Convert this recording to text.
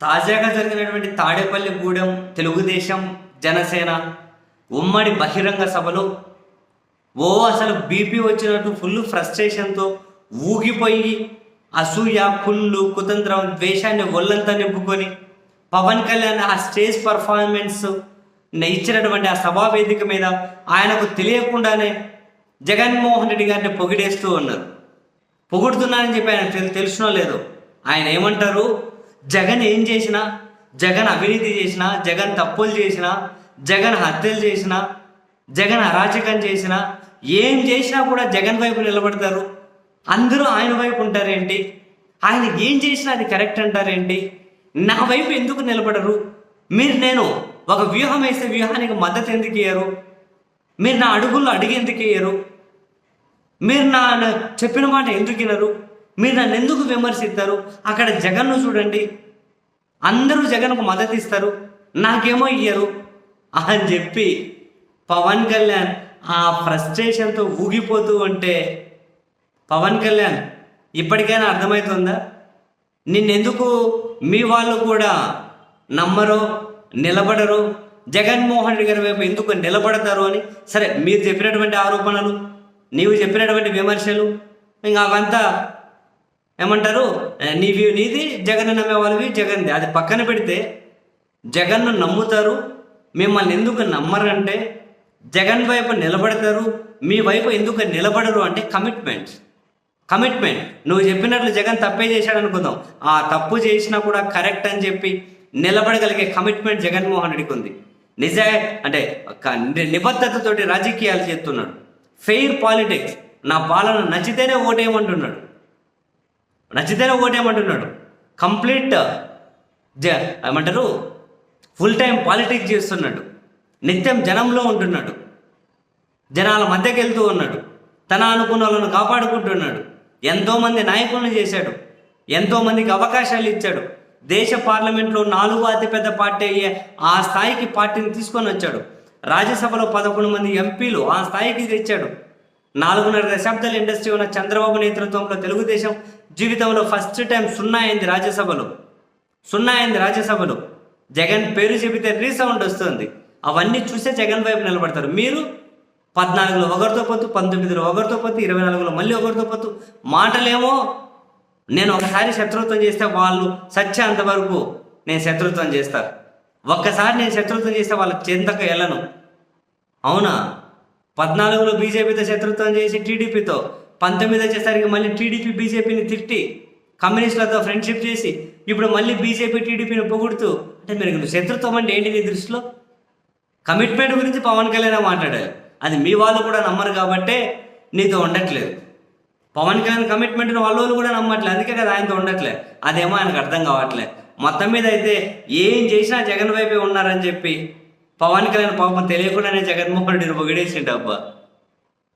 తాజాగా జరిగినటువంటి తాడేపల్లి గూడెం తెలుగుదేశం జనసేన ఉమ్మడి బహిరంగ సభలో ఓ అసలు బీపీ వచ్చినట్టు ఫుల్ ఫ్రస్ట్రేషన్తో ఊగిపోయి అసూయ కుళ్ళు కుతంత్రం ద్వేషాన్ని ఒళ్ళంతా నింపుకొని పవన్ కళ్యాణ్ ఆ స్టేజ్ పర్ఫార్మెన్స్ ఇచ్చినటువంటి ఆ సభా వేదిక మీద ఆయనకు తెలియకుండానే జగన్మోహన్ రెడ్డి గారిని పొగిడేస్తూ ఉన్నారు. పొగుడుతున్నానని చెప్పి ఆయన తెలుసునో లేదు ఆయన ఏమంటారు? జగన్ ఏం చేసినా జగన్ అవినీతి చేసినా జగన్ తప్పులు చేసినా జగన్ హత్యలు చేసినా జగన్ అరాచకం చేసినా ఏం చేసినా కూడా జగన్ వైపు నిలబడతారు. అందరూ ఆయన వైపు ఉంటారేంటి? ఆయన ఏం చేసినా అది కరెక్ట్ అంటారేంటి? నా వైపు ఎందుకు నిలబడరు? మీరు నేను ఒక వ్యూహం వేసే వ్యూహానికి మద్దతు ఎందుకు ఇయ్యరు? మీరు నా అడుగుల్లో అడిగి ఎందుకు ఇయ్యరు? మీరు నా నా చెప్పిన మాట ఎందుకు వినరు? మీరు నన్ను ఎందుకు విమర్శిస్తారు? అక్కడ జగన్ను చూడండి. అందరూ జగన్కు మద్దతు ఇస్తారు. నాకేమో ఇయ్యరు అని చెప్పి పవన్ కళ్యాణ్ ఆ ఫ్రస్ట్రేషన్తో ఊగిపోతూ ఉంటే పవన్ కళ్యాణ్ ఇప్పటికైనా అర్థమవుతుందా నిన్నెందుకు మీ వాళ్ళు కూడా నమ్మరు నిలబడరు? జగన్మోహన్ రెడ్డి గారి వైపు ఎందుకు నిలబడతారు అని? సరే మీరు చెప్పినటువంటి ఆరోపణలు నీవు చెప్పినటువంటి విమర్శలు ఇంకా అవంతా ఏమంటారు? నీవి నీది జగన్ నమ్మే వాళ్ళవి జగన్ది. అది పక్కన పెడితే జగన్ను నమ్ముతారు మిమ్మల్ని ఎందుకు నమ్మరంటే జగన్ వైపు నిలబడతారు మీ వైపు ఎందుకు నిలబడరు అంటే కమిట్మెంట్ కమిట్మెంట్ నువ్వు చెప్పినట్లు జగన్ తప్పే చేశాడు అనుకుందాం. ఆ తప్పు చేసినా కూడా కరెక్ట్ అని చెప్పి నిలబడగలిగే కమిట్మెంట్ జగన్మోహన్ రెడ్డికి ఉంది. నిజ అంటే నిబద్ధతతోటి రాజకీయాలు చేస్తున్నాడు. ఫెయిర్ పాలిటిక్స్ నా పాలన నచ్చితేనే ఓటేయమంటున్నాడు. నచ్చితేనే ఓటేయమంటున్నాడు. కంప్లీట్ జ ఏమంటారు ఫుల్ టైం పాలిటిక్స్ చేస్తున్నాడు. నిత్యం జనంలో ఉంటున్నాడు. జనాల మధ్యకి వెళ్తూ ఉన్నాడు. తన అనుకున్న వాళ్ళను కాపాడుకుంటున్నాడు. ఎంతోమంది నాయకులను చేశాడు. ఎంతోమందికి అవకాశాలు ఇచ్చాడు. దేశ పార్లమెంట్లో నాలుగు అతిపెద్ద పార్టీ అయ్యే ఆ స్థాయికి పార్టీని తీసుకొని వచ్చాడు. రాజ్యసభలో పదకొండు మంది ఎంపీలు ఆ స్థాయికి తెచ్చాడు. నాలుగున్నర దశాబ్దాల ఇండస్ట్రీ ఉన్న చంద్రబాబు నేతృత్వంలో తెలుగుదేశం జీవితంలో ఫస్ట్ టైం సున్నా అయింది రాజ్యసభలో. సున్నా అయింది రాజ్యసభలో. జగన్ పేరు చెబితే రీసౌండ్ వస్తుంది. అవన్నీ చూసే జగన్ వైపు నిలబడతారు. మీరు పద్నాలుగులో ఒకరితో పోతూ పంతొమ్మిదిలో ఒకరితో పోతూ ఇరవై నాలుగులో మళ్ళీ ఒకరితో పోతూ మాటలేమో నేను ఒకసారి శత్రుత్వం చేస్తే వాళ్ళు సత్యాంత అంతవరకు నేను శత్రుత్వం చేస్తారు ఒక్కసారి నేను శత్రుత్వం చేస్తే వాళ్ళకి చెంతకు వెళ్ళను. అవునా? పద్నాలుగులో బీజేపీతో శత్రుత్వం చేసి టీడీపీతో పంతొమ్మిది వచ్చేసరికి మళ్ళీ టీడీపీ బీజేపీని తిట్టి కమ్యూనిస్టులతో ఫ్రెండ్షిప్ చేసి ఇప్పుడు మళ్ళీ బీజేపీ టీడీపీని పొగుడుతూ అంటే మీరు శత్రుత్వం అంటే ఏంటి నీ దృష్టిలో? కమిట్మెంట్ గురించి పవన్ కళ్యాణ్ మాట్లాడారు అది మీ వాళ్ళు కూడా నమ్మరు కాబట్టే నీతో ఉండట్లేదు. పవన్ కళ్యాణ్ కమిట్మెంట్ వాళ్ళ వాళ్ళు కూడా నమ్మట్లేదు. అందుకే కదా ఆయనతో ఉండట్లేదు అదేమో ఆయనకు అర్థం కావట్లేదు మొత్తం మీద అయితే ఏం చేసినా జగన్ వైపే ఉన్నారని చెప్పి పవన్ కళ్యాణ్ పాపం తెలియకుండానే జగన్మోహన్ రెడ్డిని పొగిడేసిండు అబ్బా.